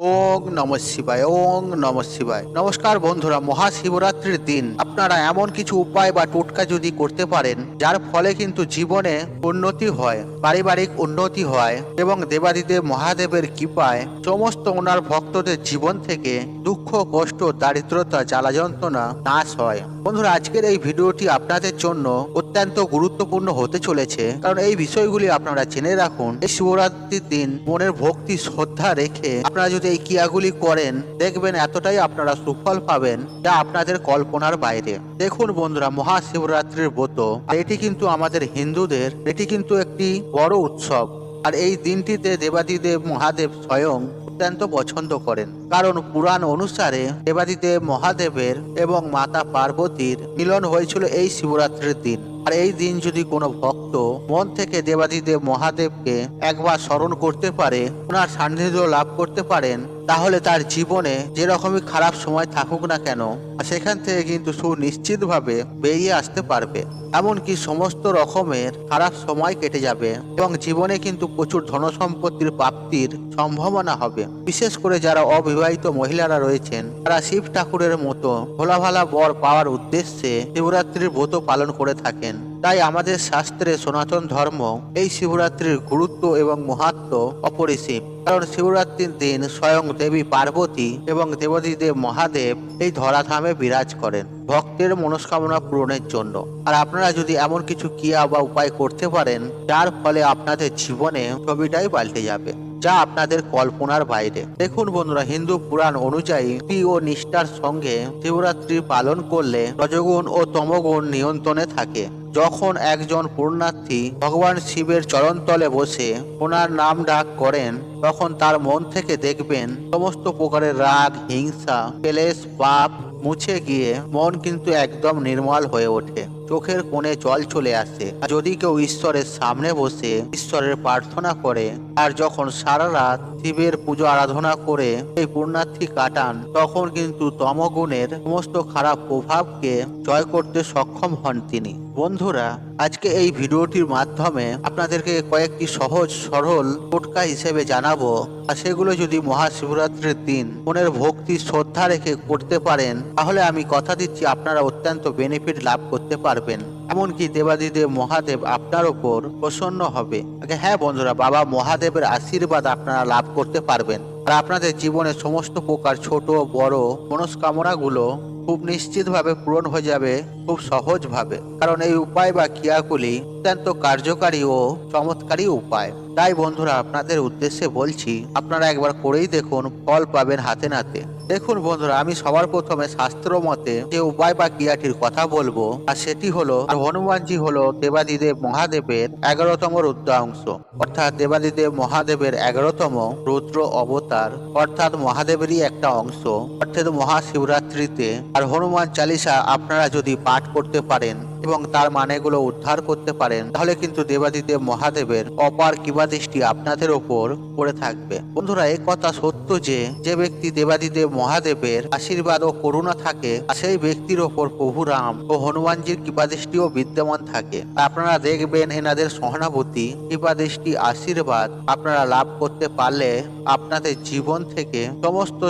ওং নম শিবায়, ওং নম শিবায়। নমস্কার বন্ধুরা, মহাশিবরাত্রির দিন। আপনারা এমন কিছু উপায় বা টোটকা যদি করতে পারেন, যার ফলে কিন্তু জীবনে উন্নতি হয়, পারিবারিক উন্নতি হয় এবং দেবাদিদেব মহাদেবের কৃপায় সমস্ত ওনার ভক্তদের জীবন থেকে দুঃখ, কষ্ট, দারিদ্রতা জ্বালা যন্ত্রণা নাশ হয়। বন্ধুরা, আজকের এই ভিডিওটি আপনাদের জন্য অত্যন্ত গুরুত্বপূর্ণ হতে চলেছে। কারণ এই বিষয়গুলি আপনারা জেনে রাখুন। এই শিবরাত্রির দিন মনের ভক্তি, শ্রদ্ধা রেখে আপনারা যদি এই ক্রিয়াগুলি করেন, দেখবেন এতটাই আপনারা সুফল পাবেন যা আপনাদের কল্পনার বাইরে। দেখুন বন্ধুরা, মহাশিবরাত্রির ব্রত। এটি কিন্তু আমাদের হিন্দুদের, এটি কিন্তু একটি বড় উৎসব। আর এই দিনটিতে দেবাদিদেব মহাদেব স্বয়ং অত্যন্ত পছন্দ করেন। কারণ পুরাণ অনুসারে দেবাদিদেব মহাদেবের এবং মাতা পার্বতীর মিলন হয়েছিল এই শিবরাত্রির দিন। আর এই দিন যদি কোনো ভক্ত মন থেকে দেবাদিদেব মহাদেবকে একবার স্মরণ করতে পারে, ওনার সান্নিধ্য লাভ করতে পারেন তাহলে তার জীবনে যে রকমই খারাপ সময় থাকুক না কেন, সেখান থেকে কিন্তু সুনিশ্চিতভাবে বেরিয়ে আসতে পারবে। এমনকি সমস্ত রকমের খারাপ সময় কেটে যাবে এবং জীবনে কিন্তু প্রচুর ধনসম্পত্তির প্রাপ্তির সম্ভাবনা হবে। বিশেষ করে যারা অবিবাহিত মহিলারা রয়েছেন, তারা শিব ঠাকুরের মতো ভোলা ভালা বর পাওয়ার উদ্দেশ্যে শিবরাত্রির ব্রত পালন করে থাকেন। তাই আমাদের শাস্ত্রে সনাতন ধর্ম এই শিবরাত্রির গুরুত্ব এবং মহাত্ম অপরিসীম। কারণ শিবরাত্রির দিন স্বয়ং দেবী পার্বতী এবং দেবদীদেব মহাদেব এই ধরাধামে বিরাজ করেন ভক্তের মনস্কামনা পূরণের জন্য। আর আপনারা যদি এমন কিছু ক্রিয়া বা উপায় করতে পারেন, যার ফলে আপনাদের জীবনে ছবিটাই পাল্টে যাবে, যা আপনাদের কল্পনার বাইরে। দেখুন বন্ধুরা, হিন্দু পুরাণ অনুযায়ী ও নিষ্ঠার সঙ্গে শিবরাত্রি পালন করলে রজগুণ ও তমগুণ নিয়ন্ত্রণে থাকে। যখন একজন পূর্ণার্থী ভগবান শিবের চরণতলে বসে ওনার নাম ডাক করেন, তখন তার মন থেকে দেখবেন সমস্ত প্রকারের রাগ, হিংসা, কেলেশ, পাপ মুছে গিয়ে মন কিন্তু একদম নির্মল হয়ে ওঠে। চোখের কোণে জল চলে আসে। আর যদি কেউ ঈশ্বরের সামনে বসে ঈশ্বরের প্রার্থনা করে আর যখন সারা রাত শিবের পুজো আরাধনা করে এই পুণ্যার্থী কাটান, তখন কিন্তু তমগুণের সমস্ত খারাপ প্রভাবকে জয় করতে সক্ষম হন তিনি। বন্ধুরা, আজকে এই ভিডিওটির মাধ্যমে আপনাদেরকে কয়েকটি সহজ, সরল টোটকা হিসেবে জানাব। আর সেগুলো যদি মহাশিবরাত্রির দিন মনের ভক্তি, শ্রদ্ধা রেখে করতে পারেন, তাহলে আমি কথা দিচ্ছি আপনারা অত্যন্ত বেনিফিট লাভ করতে পারবেন। এমনকি দেবাদিদেব, মহাদেব আপনার ওপর প্রসন্ন হবে। হ্যাঁ বন্ধুরা, বাবা মহাদেবের আশীর্বাদ আপনারা লাভ করতে পারবেন। আর আপনাদের জীবনে সমস্ত প্রকার ছোট, বড় মনস্কামনাগুলো খুব নিশ্চিতভাবে পূরণ হয়ে যাবে, খুব সহজভাবে। কারণ এই উপায় বা ক্রিয়াগুলি অত্যন্ত কার্যকারী ও চমৎকারী উপায়। তাই বন্ধুরা, আপনাদের উদ্দেশ্যে বলছি, আপনারা একবার করেই দেখুন, ফল পাবেন হাতে নাতে। দেখুন বন্ধুরা, আমি সবার প্রথমে শাস্ত্র মতে যে উপায় বা ক্রিয়াটির কথা বলব, আর সেটি হলো হনুমানজি হলো দেবাদিদেব মহাদেবের এগারোতম রুদ্রাংশ। অর্থাৎ দেবাদিদেব মহাদেবের এগারোতম রুদ্র অবতার, অর্থাৎ মহাদেবেরই একটা অংশ। অর্থাৎ মহাশিবরাত্রিতে, আর হনুমান চালিসা আপনারা যদি পাঠ করতে পারেন এবং তার মানেগুলো উদ্ধার করতে পারেন, তাহলে কিন্তু দেবাদিদেব মহাদেবের অপার কিবাদৃষ্টি আপনাদের ওপর পড়ে থাকবে। বন্ধুরা এই কথা সত্য যে যে ব্যক্তি দেবাদিদেব মহাদেবের আশীর্বাদ ও করুণা থাকে সেই ব্যক্তির ওপর প্রভু রাম ও হনুমানজির কৃপাদৃষ্টিও বিদ্যমান থাকে। আপনারা দেখবেন এনাদের সহানুভূতি, কৃপাদৃষ্টি, আশীর্বাদ আপনারা লাভ করতে পারলে আপনাদের জীবন থেকে সমস্ত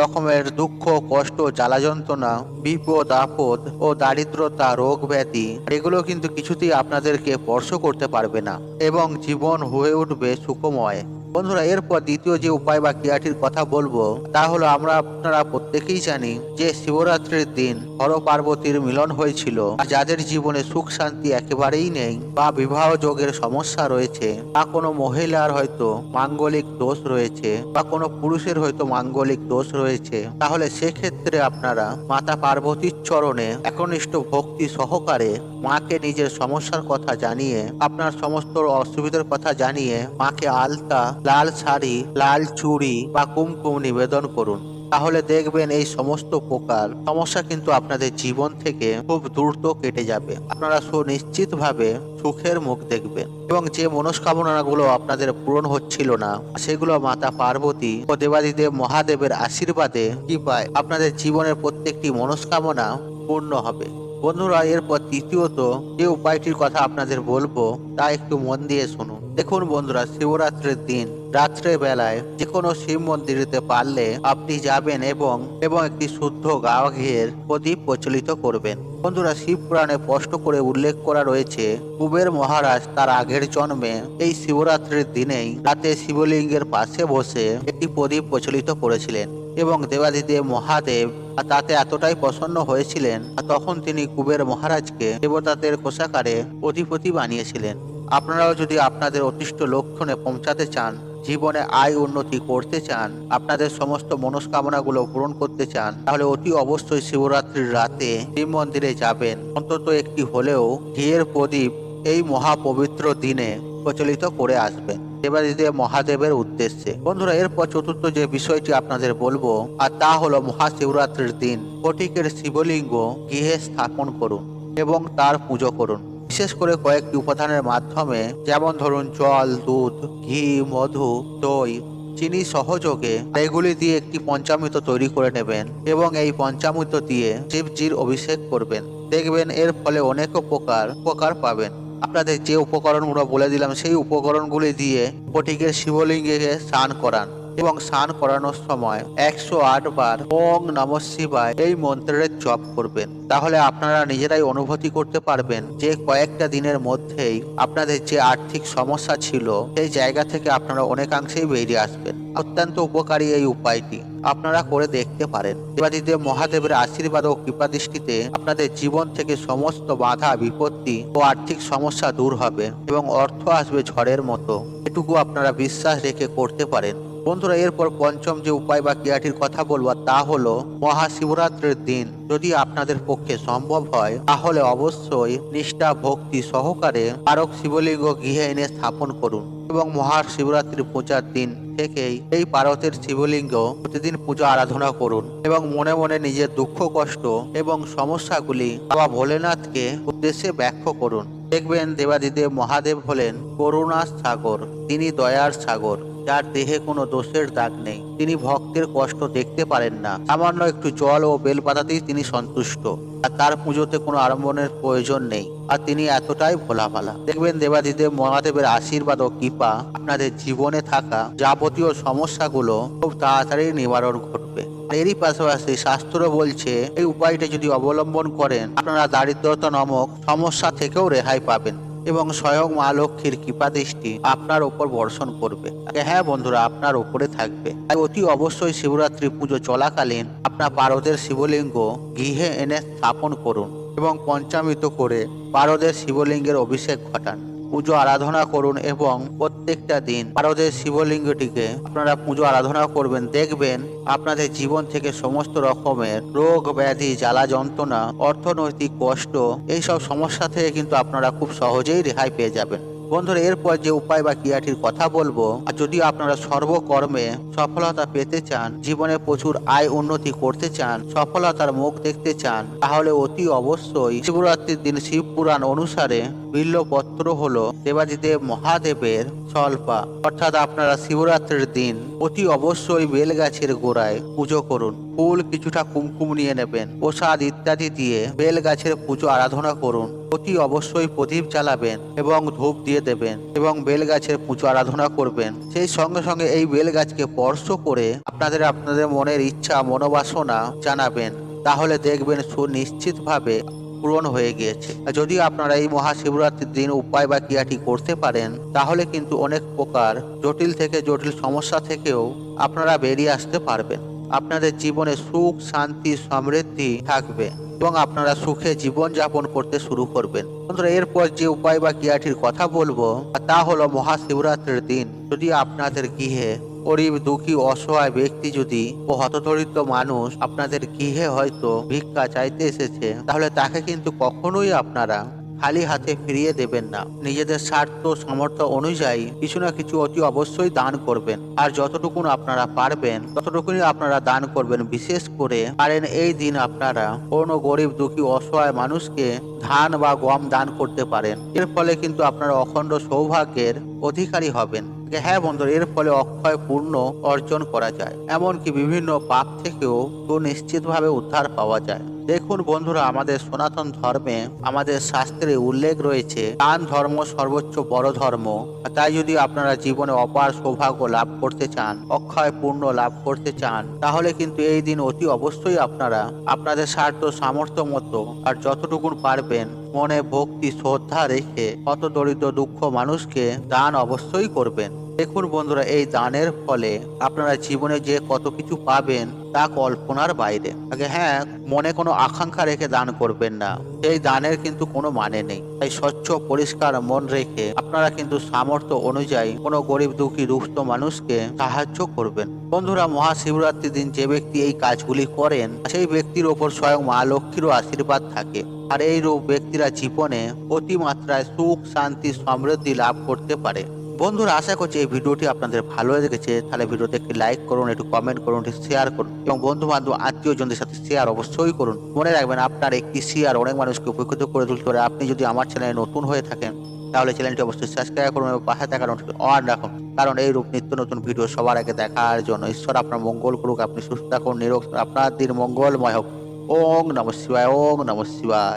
রকমের দুঃখ, কষ্ট জ্বালা যন্ত্রণা বিপদ, আপদ ও দারিদ্রতা, রোগ ব্যাধি এগুলো কিন্তু কিছুতেই আপনাদেরকে স্পর্শ করতে পারবে না এবং জীবন হয়ে উঠবে সুখময়। বন্ধুরা, এরপর দ্বিতীয় যে উপায় বা ক্রিয়াটির কথা বলব, তা হলো আমরা আপনারা প্রত্যেকেই জানি যে শিবরাত্রির দিন হর পার্বতীর মিলন হয়েছিল। যাদের জীবনে সুখ শান্তি একেবারেই নেই বা বিবাহ যোগের সমস্যা রয়েছে, বা কোনো মহিলার হয়তো মাঙ্গলিক দোষ রয়েছে, বা কোনো পুরুষের হয়তো মাঙ্গলিক দোষ রয়েছে, তাহলে সেক্ষেত্রে আপনারা মাতা পার্বতীর চরণে একনিষ্ঠ ভক্তি সহকারে মাকে নিজের সমস্যার কথা জানিয়ে, আপনার সমস্ত অসুবিধার কথা জানিয়ে, মাকে আলতা লাল শাড়ি, লাল চুড়ি বা কুমকুম নিবেদন করুন। তাহলে দেখবেন এই সমস্ত প্রকার সমস্যা কিন্তু আপনাদের জীবন থেকে খুব দ্রুত কেটে যাবে। আপনারা সুনিশ্চিতভাবে সুখের মুখ দেখবেন এবং যে মনস্কামনাগুলো আপনাদের পূরণ হচ্ছিল না, সেগুলো মাতা পার্বতী ও দেবাদিদেব মহাদেবের আশীর্বাদে কি পায়? আপনাদের জীবনের প্রত্যেকটি মনস্কামনা পূর্ণ হবে। বন্ধুরা, এরপর তৃতীয়ত যে উপায়টির কথা আপনাদের বলব, তা একটু মন দিয়ে শুনুন। দেখুন বন্ধুরা, শিবরাত্রির দিন রাত্রে বেলায় যে কোনো শিব মন্দিরেতে পারলে আপনি যাবেন এবং এবং একটি শুদ্ধ গাওয়া ঘিয়ের প্রদীপ প্রচলিত করবেন। বন্ধুরা শিব পুরাণে স্পষ্ট করে উল্লেখ করা রয়েছে, কুবের মহারাজ তার আগের জন্মে এই শিবরাত্রির দিনেই রাতে শিবলিঙ্গের পাশে বসে একটি প্রদীপ প্রচলিত করেছিলেন এবং দেবাদিদেব মহাদেব তাতে এতটাই প্রসন্ন হয়েছিলেন, তখন তিনি কুবের মহারাজকে দেবতাদের কোষাকারে অধিপতি বানিয়েছিলেন। আপনারাও যদি আপনাদের অতিষ্ঠ লক্ষণে পৌঁছাতে চান, জীবনে আয় উন্নতি করতে চান, আপনাদের সমস্ত মনস্কামনাগুলো পূরণ করতে চান, তাহলে অতি অবশ্যই শিবরাত্রির রাতে শিব মন্দিরে যাবেন। অন্তত একটি হলেও ঘিয়ের প্রদীপ এই মহাপবিত্র দিনে প্রচলিত করে আসবেন এবার দেবাদিদেব মহাদেবের উদ্দেশ্যে। বন্ধুরা, এরপর চতুর্থ যে বিষয়টি আপনাদের বলব, আর তা হলো মহাশিবরাত্রির দিন। ফটিকের শিবলিঙ্গ গৃহে স্থাপন করুন এবং তার পুজো করুন। বিশেষ করে কয়েকটি উপাদানের মাধ্যমে, যেমন ধরুন জল, দুধ, ঘি, মধু, দই, চিনি সহযোগে এগুলি দিয়ে একটি পঞ্চামৃত তৈরি করে নেবেন এবং এই পঞ্চামৃত দিয়ে শিবজির অভিষেক করবেন। দেখবেন এর ফলে অনেক উপকার উপকার পাবেন। আপনাদের যে উপকরণগুলো বলে দিলাম, সেই উপকরণগুলি দিয়ে ফটিকের শিবলিঙ্গে স্নান করান। এবং স্নান করানোর সময় একশো আট বার ওং নম শিবায় এই মন্ত্রের জপ করবেন। তাহলে আপনারা নিজেরাই অনুভূতি করতে পারবেন যে কয়েকটা দিনের মধ্যেই আপনাদের যে আর্থিক সমস্যা ছিল, সেই জায়গা থেকে আপনারা অনেকাংশেই বেরিয়ে আসবেন। অত্যন্ত উপকারী এই উপায়টি। আপনারা করে দেখতে পারেন। দেবাদিদেব মহাদেবের আশীর্বাদ ও কৃপাদৃষ্টিতে আপনাদের জীবন থেকে সমস্ত বাধা, বিপত্তি ও আর্থিক সমস্যা দূর হবে এবং অর্থ আসবে ঝড়ের মতো। এটুকু আপনারা বিশ্বাস রেখে করতে পারেন। বন্ধুরা, এরপর পঞ্চম যে উপায় বা ক্রিয়াটির কথা বলব, তা হলো মহাশিবরাত্রির দিন। যদি আপনাদের পক্ষে সম্ভব হয়, তাহলে অবশ্যই নিষ্ঠা, ভক্তি সহকারে পারক শিবলিঙ্গ গৃহে এনে স্থাপন করুন এবং মহাশিবরাত্রির পূজার দিন থেকেই এই পারতের শিবলিঙ্গ প্রতিদিন পূজা আরাধনা করুন এবং মনে মনে নিজের দুঃখ, কষ্ট এবং সমস্যাগুলি বাবা ভোলেনাথকে উদ্দেশ্যে ব্যাখ্য করুন। দেখবেন দেবাদিদেব মহাদেব হলেন করুণার সাগর, তিনি দয়ার সাগর। যার দেহে কোনো দোষের দাগ নেই। তিনি ভক্তের কষ্ট দেখতে পারেন না। সামান্য একটু জল ও বেলপাতাতেই তিনি সন্তুষ্ট। আর তার পুজোতে কোনো আড়ম্বনের প্রয়োজন নেই। আর তিনি এতটাই ভোলা ভালা দেখবেন দেবাদিদেব মহাদেবের আশীর্বাদ ও কৃপা আপনাদের জীবনে থাকা যাবতীয় সমস্যাগুলো খুব তাড়াতাড়ি নিবারণ ঘটবে। এরই পাশাপাশি শাস্ত্র বলছে, এই উপায়টা যদি অবলম্বন করেন, আপনারা দারিদ্রতা নামক সমস্যা থেকেও রেহাই পাবেন। এবং স্বয়ং মা লক্ষ্মীর কৃপা দৃষ্টি আপনার ওপর বর্ষণ করবে। হ্যাঁ বন্ধুরা, আপনার ওপরে থাকবে। তাই অতি অবশ্যই শিবরাত্রি পুজো চলাকালীন আপনার পারদের শিবলিঙ্গ গৃহে এনে স্থাপন করুন এবং পঞ্চামৃত করে পারদের শিবলিঙ্গের অভিষেক ঘটান। পুজো আরাধনা করুন এবং প্রত্যেকটা দিন ভারতের শিবলিঙ্গটিকে আপনারা পুজো আরাধনা করবেন, দেখবেন আপনাদের জীবন থেকে সমস্ত রকমের রোগ, ব্যাধি, জ্বালা, যন্ত্রণা, অর্থনৈতিক কষ্ট, এইসব সমস্যা থেকে কিন্তু আপনারা খুব সহজেই রেহাই পেয়ে যাবেন। বন্ধুরা, এরপর যে উপায় বা ক্রিয়াটির কথা বলব, আর যদি আপনারা সর্বকর্মে সফলতা পেতে চান, জীবনে প্রচুর আয় উন্নতি করতে চান, সফলতার মুখ দেখতে চান, তাহলে অতি অবশ্যই শিবরাত্রির দিন শিব পুরাণ অনুসারে বিল্লপত্র হলো দেবাদিদেব মহাদেবের স্বল্পা অর্থাৎ আপনারা শিবরাত্রির দিন অতি অবশ্যই বেলগাছের গোড়ায় পুজো করুন। ফুল কিছুটা কুমকুম নিয়ে নেবেন, প্রসাদ ইত্যাদি দিয়ে বেল গাছের পুজো আরাধনা করুন। অতি অবশ্যই প্রদীপ জ্বালাবেন এবং ধূপ দিয়ে দেবেন এবং বেল গাছের পুজো আরাধনা করবেন। সেই সঙ্গে সঙ্গে এই বেল গাছকে স্পর্শ করে আপনাদের আপনাদের মনের ইচ্ছা, মনোবাসনা জানাবেন। তাহলে দেখবেন সুনিশ্চিতভাবে পূরণ হয়ে গিয়েছে। যদি আপনারা এই মহাশিবরাত্রির দিন উপায় বা ক্রিয়াটি করতে পারেন, তাহলে কিন্তু অনেক প্রকার জটিল থেকে জটিল সমস্যা থেকেও আপনারা বেরিয়ে আসতে পারবেন। আপনাদের জীবনে সুখ, শান্তি, সমৃদ্ধি থাকবে এবং আপনারা সুখে জীবন যাপন করতে শুরু করবেন। বন্ধুরা, এরপর যে উপায় বা ক্রিয়াটির কথা বলব, তা হলো মহাশিবরাত্রির দিন। যদি আপনাদের গৃহে গরিব, দুঃখী, অসহায় ব্যক্তি যদি ও হতদরিদ্র মানুষ আপনাদের গৃহে হয়তো ভিক্ষা চাইতে এসেছে, তাহলে তাকে কিন্তু কখনোই আপনারা খালি হাতে ফিরিয়ে দেবেন না। নিজেদের স্বার্থ সামর্থ্য অনুযায়ী কিছু না কিছু অতি অবশ্যই দান করবেন। আর যতটুকুন আপনারা পারবেন ততটুকুনি আপনারা দান করবেন। বিশেষ করে পারেন এই দিন আপনারা কোনো গরিব, দুঃখী, অসহায় মানুষকে ধান বা গম দান করতে পারেন। এর ফলে কিন্তু আপনারা অখণ্ড সৌভাগ্যের অধিকারী হবেন। হ্যাঁ বন্ধুরা, এর ফলে অক্ষয় পূর্ণ অর্জন করা যায়। এমনকি বিভিন্ন পাপ থেকেও সুনিশ্চিতভাবে উদ্ধার পাওয়া যায়। দেখুন বন্ধুরা, আমাদের সনাতন ধর্মে আমাদের শাস্ত্রে উল্লেখ রয়েছে, দান ধর্ম সর্বোচ্চ বড় ধর্ম। তাই যদি আপনারা জীবনে অপার সৌভাগ্য লাভ করতে চান অক্ষয় পূর্ণ লাভ করতে চান, তাহলে কিন্তু এই দিন অতি অবশ্যই আপনারা আপনাদের স্বার্থ সামর্থ্য মতো আর যতটুকুন পারবেন মনে ভক্তি শ্রদ্ধা রেখে কত দরিদ্র দুঃখ মানুষকে দান অবশ্যই করবেন। দেখুন বন্ধুরা, এই দানের ফলে আপনারা জীবনে যে কত কিছু পাবেন তা কল্পনার বাইরে। আগে হ্যাঁ মনে কোনো আকাঙ্ক্ষা রেখে দান করবেন না। এই দানের কিন্তু কোনো মানে নেই। তাই স্বচ্ছ, পরিষ্কার মন রেখে আপনারা কিন্তু সামর্থ্য অনুযায়ী কোনো গরিব দুঃখী দুস্থ মানুষকে সাহায্য করবেন। বন্ধুরা মহাশিবরাত্রির দিন যে ব্যক্তি এই কাজগুলি করেন, সেই ব্যক্তির ওপর স্বয়ং মা লক্ষ্মীরও আশীর্বাদ থাকে। আর এই রূপ ব্যক্তিরা জীবনে অতিমাত্রায় সুখ, শান্তি, সমৃদ্ধি লাভ করতে পারে। বন্ধুরা, আশা করছি এই ভিডিওটি আপনাদের ভালো লেগেছে। তাহলে ভিডিওতে একটি লাইক করুন, একটু কমেন্ট করুন, একটু শেয়ার করুন এবং বন্ধু বান্ধব আত্মীয় জনদের সাথে শেয়ার অবশ্যই করুন। মনে রাখবেন, আপনার একটি শেয়ার অনেক মানুষকে উপকৃত করে তুলতে পারে। আপনি যদি আমার চ্যানেলে নতুন হয়ে থাকেন, তাহলে চ্যানেলটি অবশ্যই সাবস্ক্রাইব করুন এবং পাশে থাকা নোটিফিকেশন অন রাখুন। কারণ এই রূপ নিত্য নতুন ভিডিও সবার আগে দেখার জন্য ঈশ্বর আপনার মঙ্গল করুক, আপনি সুস্থ থাকুন, নিরোগ আপনার দিন মঙ্গলময় হোক। ওং নম শিবায় ওং নম শিবায়।